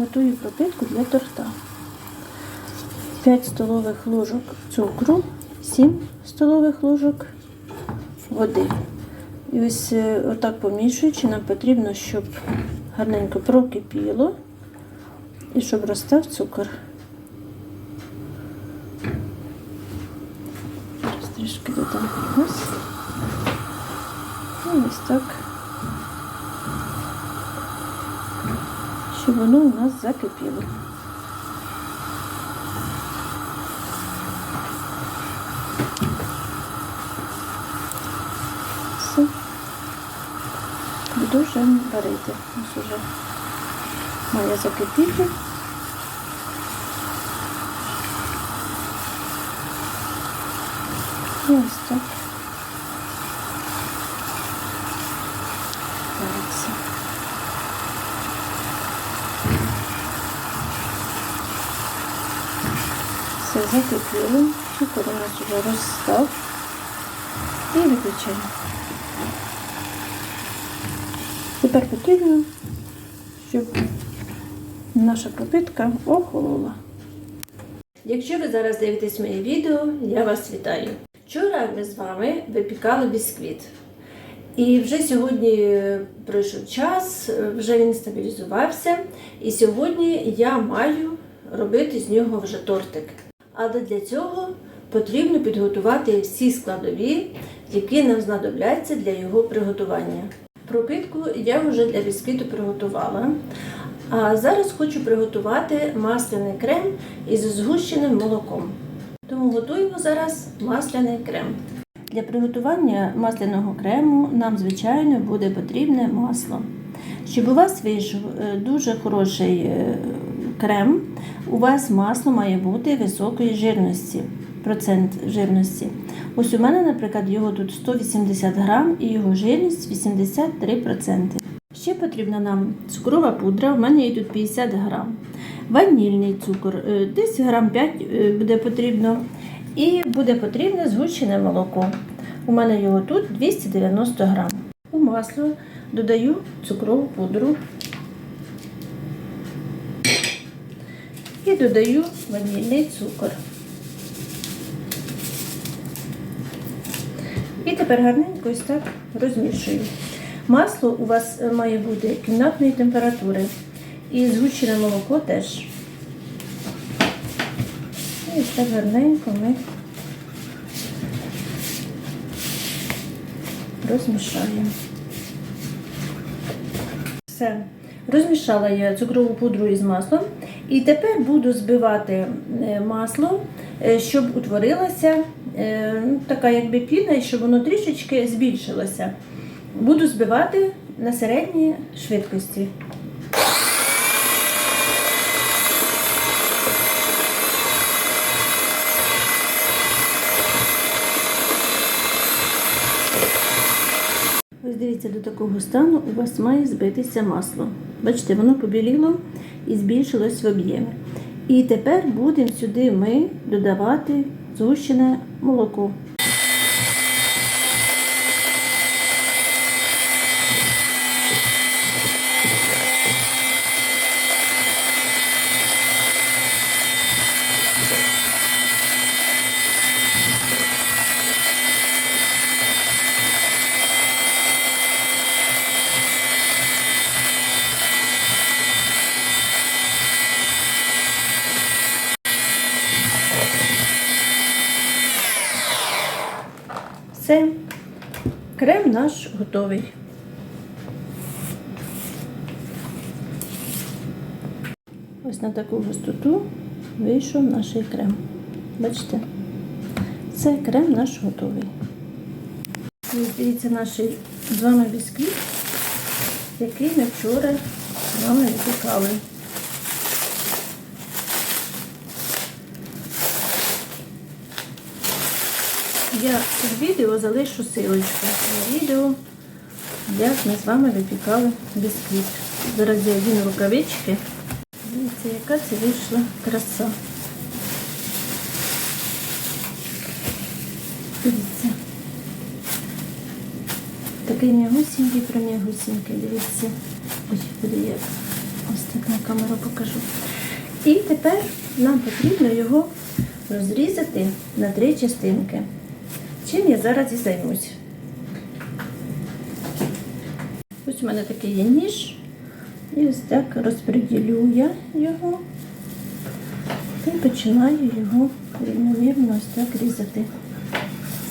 готую пропитку для торта. 5 столових ложок цукру, 7 столових ложок води. І ось е, отак помішуючи, нам потрібно, щоб гарненько прокипіло і щоб розстав цукор. Зараз трішки додам ось. І ось так. Щоб воно у нас закипіло. Все. Буду вже варити. Ось уже має закипіти. І ось так. Закипіло. Цукор у нас вже розстав. І виключаємо. Тепер потрібно, щоб наша пропитка охолола. Якщо ви зараз дивитесь моє відео, я вас вітаю. Вчора ми з вами випікали бісквіт. І вже сьогодні пройшов час, вже він стабілізувався. І сьогодні я маю робити з нього вже тортик. Але для цього потрібно підготувати всі складові, які нам знадобляться для його приготування. Пропитку я вже для бісквіту приготувала. А зараз хочу приготувати масляний крем із згущеним молоком. Тому готуємо зараз масляний крем. Для приготування масляного крему нам, звичайно, буде потрібне масло. Щоб у вас вийшов е, дуже хороший е, крем, у вас масло має бути високої жирності, процент жирності. Ось у мене, наприклад, його тут 180 грам і його жирність 83%. Ще потрібна нам цукрова пудра, у мене її тут 50 грам. Ванільний цукор, е, десь грам 5 е, буде потрібно. І буде потрібне згущене молоко. У мене його тут 290 грам. У масло додаю цукрову пудру і додаю ванільний цукор. І тепер гарненько ось так розмішую. Масло у вас е, має бути кімнатної температури. І згущене молоко теж. І ось так гарненько ми розмішаємо. Все. Розмішала я цукрову пудру із маслом. І тепер буду збивати е, масло, е, щоб утворилася е, ну, така якби піна, і щоб воно трішечки збільшилося. Буду збивати на середній швидкості. Ось дивіться, до такого стану у вас має збитися масло. Бачите, воно побіліло і збільшилось в об'ємі. І тепер будемо сюди ми додавати згущене молоко. Все, крем наш готовий. Ось на таку густоту вийшов наш крем. Бачите? Це крем наш готовий. Ось дивіться наш з вами бісквіт, який ми вчора з вами випікали. Я під відео залишу силочку на відео, як ми з вами випікали бісквіт. Зараз я одіну рукавички. Дивіться, яка це вийшла краса. Дивіться. Такий м'ягусінький, пром'ягусінький, дивіться. Ось буде як. Ось так на камеру покажу. І тепер нам потрібно його розрізати на три частинки. Чим я зараз і займусь. Ось у мене такий є ніж. І ось так розподілю я його і починаю його рівномірно ось так різати.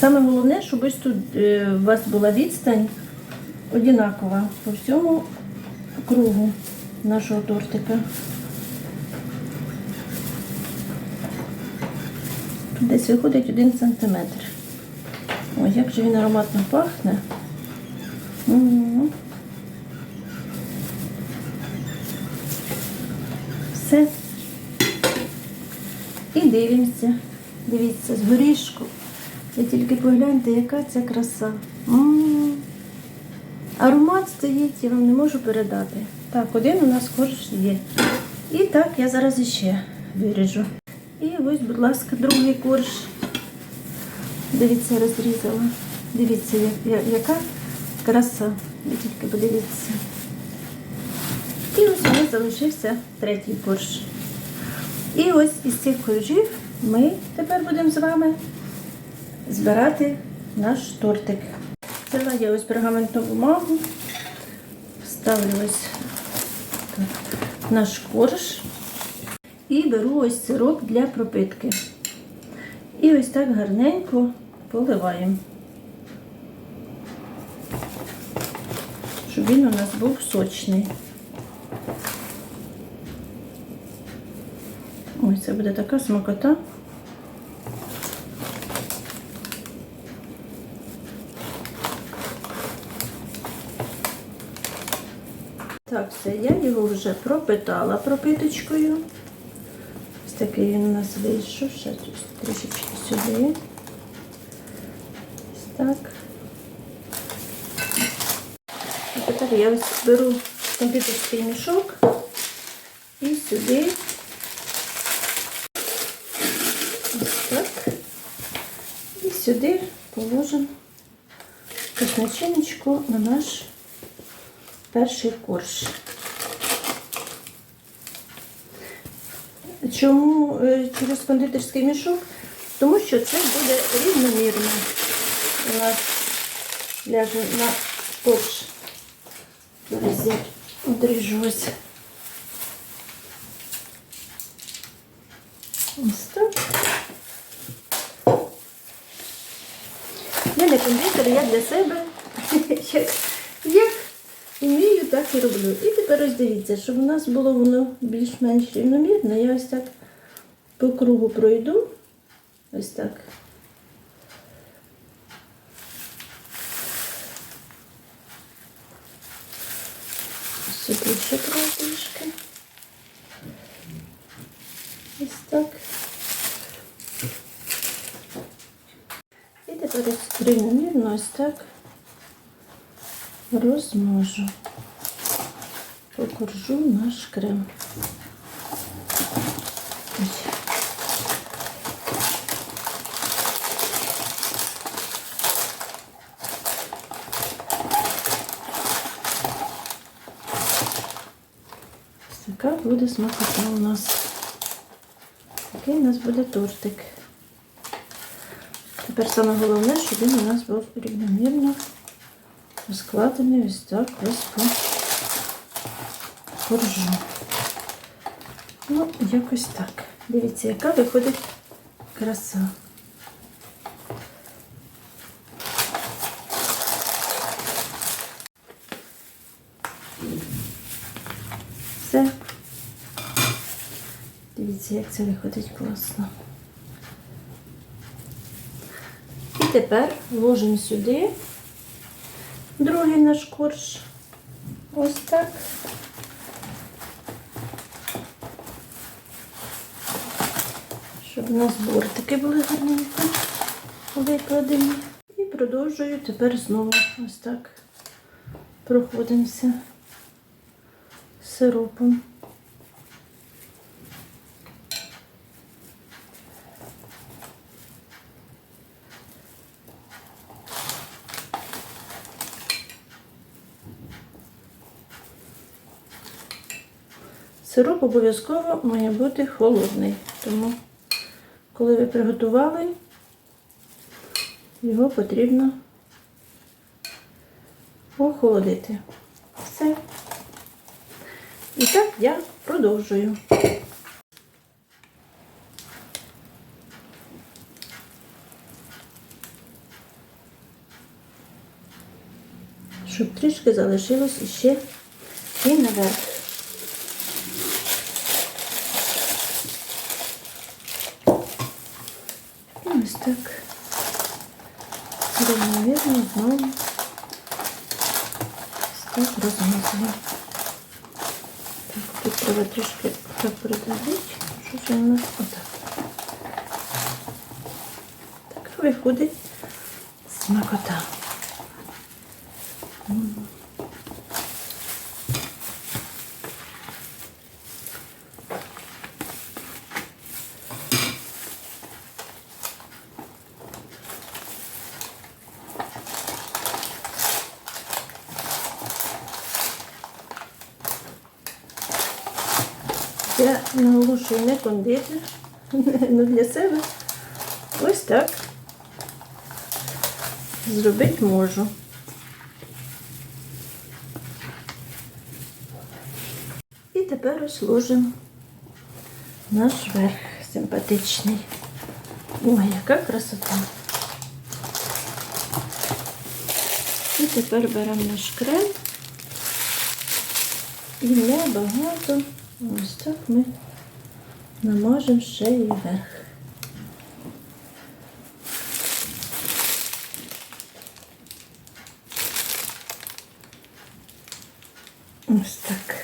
Саме головне, щоб ось тут е, у вас була відстань одинакова по всьому кругу нашого тортика. Десь виходить один сантиметр. Ой, як же він ароматно пахне. М. Все. І дивимося. Дивіться, з горішку. Ви тільки погляньте, яка ця краса. М. Аромат стоїть, я вам не можу передати. Так, один у нас корж є. І так, я зараз іще виріжу. І ось, будь ласка, другий корж. Дивіться, розрізала. Дивіться, яка краса. Ви тільки подивіться. І ось у нас залишився третій корж. І ось із цих коржів ми тепер будемо з вами збирати наш тортик. Взяла я ось пергаментну бумагу, ставлю ось наш корж і беру ось сироп для пропитки. І ось так гарненько поливаємо, щоб він у нас був сочний. Ой, це буде така смакота. Так, все, я його вже пропитала пропиточкою. Ось такий він у нас вийшов. Ще трішечки сюди. Так. І тепер я ось беру комп'ютерський мішок і сюди ось так. І сюди положимо ось на наш перший корж. Чому е, через кондитерський мішок? Тому що це буде рівномірно. У нас ляже на корж. Зараз я одріжу ось. Так. Я не кондитер, я для себе. Як, як вмію, так і роблю. І тепер ось дивіться, щоб у нас було воно більш-менш рівномірно, я ось так по кругу пройду. Ось так. Сюди ще трішки. Ось так. І тепер рівномірно ось так розмажу. Покоржу наш крем. Ось Така буде смакота у нас. Такий у нас буде тортик. Тепер саме головне, щоб він у нас був рівномірно розкладений ось так ось по коржу. Ну, якось так. Дивіться, яка виходить краса. Все. Дивіться, як це виходить класно. І тепер ложимо сюди другий наш корж. Ось так. Щоб у нас бортики були гарненько викладені. І продовжую тепер знову ось так проходимося сиропом. Сироп обов'язково має бути холодний. Тому, коли ви приготували, його потрібно охолодити. Все. І так я продовжую. Щоб трішки залишилось іще і наверх. І ось так. Ось так розмазуємо. Так, тут треба трішки так придавити, що це у нас отак. Так виходить смакота. Я наголошую не кондитер, ну для себе ось так зробити можу. І тепер розложимо наш верх симпатичний. Ой, яка красота. І тепер беремо наш крем і небагато. Ось так ми намажемо ще і верх. Ось так.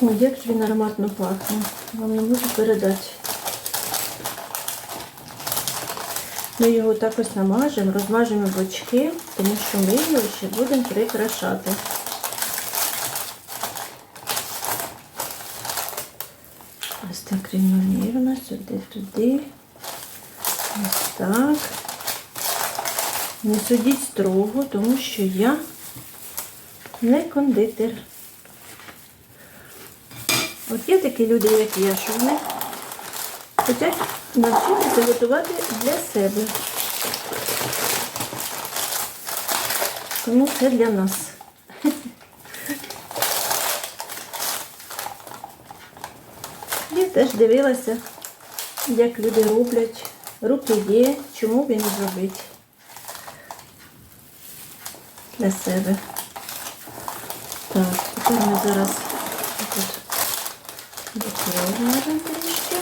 О, як ж він ароматно пахне. Вам не можу передати. Ми його так ось намажемо, розмажемо бочки, тому що ми його ще будемо прикрашати. Ось так рівномірно, сюди, туди. Ось так. Не судіть строго, тому що я не кондитер. От є такі люди, як я, що вони хочуть навчитися готувати для себе. Тому це для нас. Я теж дивилася, як люди роблять. Руки є, чому не зробити для себе. Так, тепер ми зараз тут допомагаємо трішки.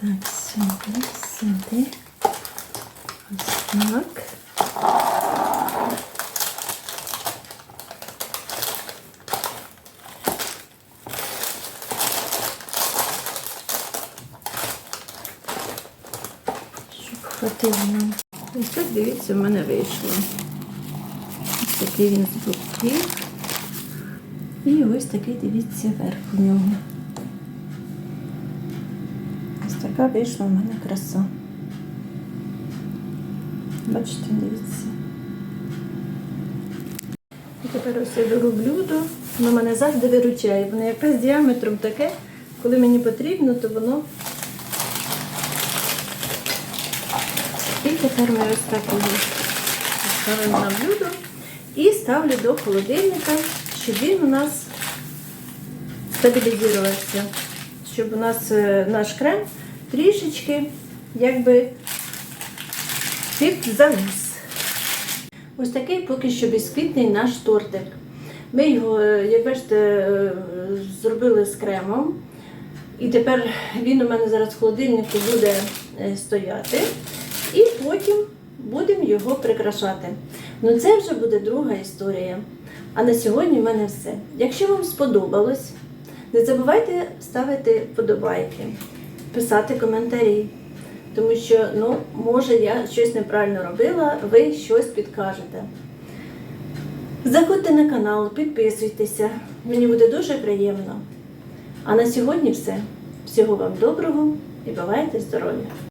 Так, сюди, сюди. Ось так. Щоб хватило нам. Ось дивіться, в мене вийшло. Ось такий він з боків. І ось такий, дивіться, верх у нього. Ось така вийшла в мене краса. Бачите, дивіться. І тепер ось я беру блюдо, воно мене завжди виручає. Воно якраз діаметром таке, коли мені потрібно, то воно. Тепер ми ось так ставимо на блюдо і ставлю до холодильника, щоб він у нас стабілізувався, щоб у нас е, наш крем трішечки якби підзавис. Ось такий поки що бісквітний наш тортик. Ми його, е, як бачите, е, зробили з кремом. І тепер він у мене зараз в холодильнику буде стояти. І потім будемо його прикрашати. Ну це вже буде друга історія. А на сьогодні в мене все. Якщо вам сподобалось, не забувайте ставити вподобайки, писати коментарі. Тому що, ну, може, я щось неправильно робила, ви щось підкажете. Заходьте на канал, підписуйтеся, мені буде дуже приємно. А на сьогодні все. Всього вам доброго і бувайте здорові!